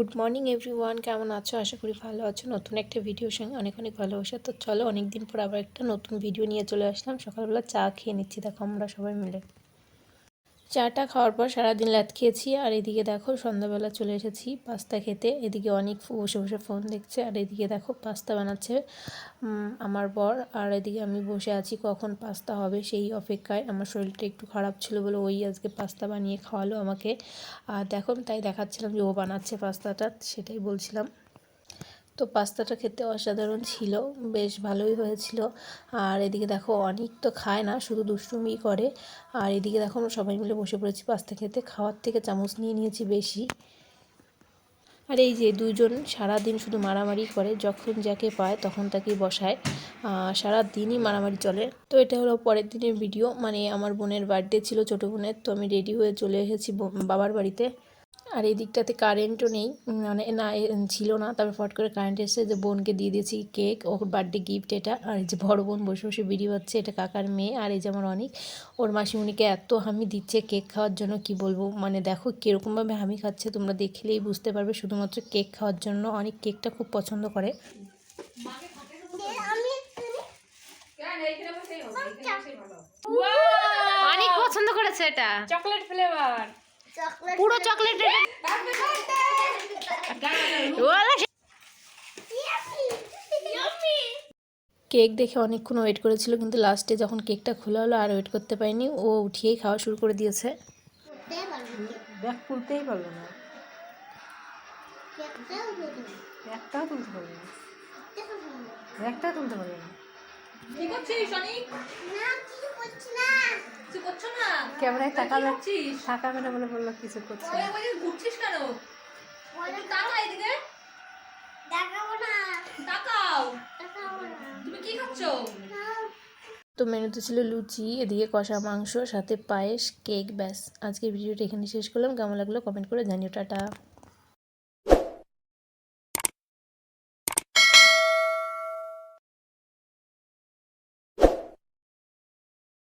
Good morning everyone, কেমন আছো? আশা করি ভালো আছো। নতুন একটা ভিডিওর সঙ্গে অনেক অনেক ভালোবাসা। তো চলো অনেক দিন পর আবার একটা নতুন ভিডিও নিয়ে চলে আসলাম। সকালবেলা চা খেয়ে নিচ্ছি। দেখো আমরা সবাই মিলে। চাটা খাওয়ার পর সারাদিন ল্যাদ খেয়েছি, আর এদিকে দেখো সন্ধ্যাবেলা চলে এসেছি পাস্তা খেতে। এদিকে অনেক বসে বসে ফোন দেখছে, আর এদিকে দেখো পাস্তা বানাচ্ছে আমার বর। আর এদিকে আমি বসে আছি, কখন পাস্তা হবে সেই অপেক্ষায়। আমার শরীরটা একটু খারাপ ছিল বলে ওই আজকে পাস্তা বানিয়ে খাওয়ালো আমাকে। আর দেখো তাই দেখাচ্ছিলাম যে ও বানাচ্ছে পাস্তাটা, সেটাই বলছিলাম। তো পাস্তাটা খেতে অসাধারণ ছিল, বেশ ভালোই হয়েছিল। আর এদিকে দেখো অনেক তো খায় না, শুধু দুষ্টুমি করে। আর এদিকে দেখো সবাই মিলে বসে পড়েছি পাস্তা খেতে, খাওয়ার থেকে চামচ নিয়ে নিয়েছি বেশি। আর এই যে দুজন সারা দিন শুধু মারামারি করে, যখন যাকে পায় তখন তাকেই বসায়। সারা দিনই মারামারি চলে। তো এটা হলো পরের দিনের ভিডিও। মানে আমার বোনের বার্থডে ছিল ছোটো বোনের, তো আমি রেডি হয়ে চলে এসেছি বাবার বাড়িতে। আর এই দিকটাতে কারেন্টও নেই। মানে না এ- ছিল না। তারপর ফট করে কারেন্ট এসে যে বোনকে দিয়ে দিয়েছি কেক ওর বার্থডে গিফট এটা। আর এই যে বড় বোন বসে বসে বিড়ি হচ্ছে এটা কাকার মেয়ে। আর এই যে আমার অনেক ওর মাসিমণিকে এত হামি দিচ্ছে কেক খাওয়ার জন্য কি বলব? মানে দেখো কীরকমভাবে হামি খাচ্ছে তোমরা দেখলেই বুঝতে পারবে। শুধুমাত্র কেক খাওয়ার জন্য অনেক কেকটা খুব পছন্দ করে। অনেক পছন্দ করেছে এটা। চকলেট ফ্লেভার পুরো চকলেট কেক দেখে অনেকক্ষণ ওয়েট করেছিল কিন্তু লাস্টে যখন কেকটা খোলা হলো আর ওয়েট করতে পারিনি ও উঠিয়েই খাওয়া শুরু করে দিয়েছে। ব্যাগ খুলতেই পারল না। ব্যাগটাও তুলতে পারল না। ব্যাগটাও তুলতে পারল না। কি করছিস অনিক কিছু করছ না। ক্যামেরায় তাকাল। টাকা তাকাবে না বলে বলল কিছু করছে ঘুরছিস কেন? তাকা এদিকে। তাকাও। তুমি কি খাচ্ছো? তো মেনুতে ছিল লুচি এদিকে কষা মাংস সাথে পায়েস কেক ব্যাস। আজকের ভিডিওটা এখানে শেষ করলাম। কেমন লাগল কমেন্ট করে জানিও টাটা।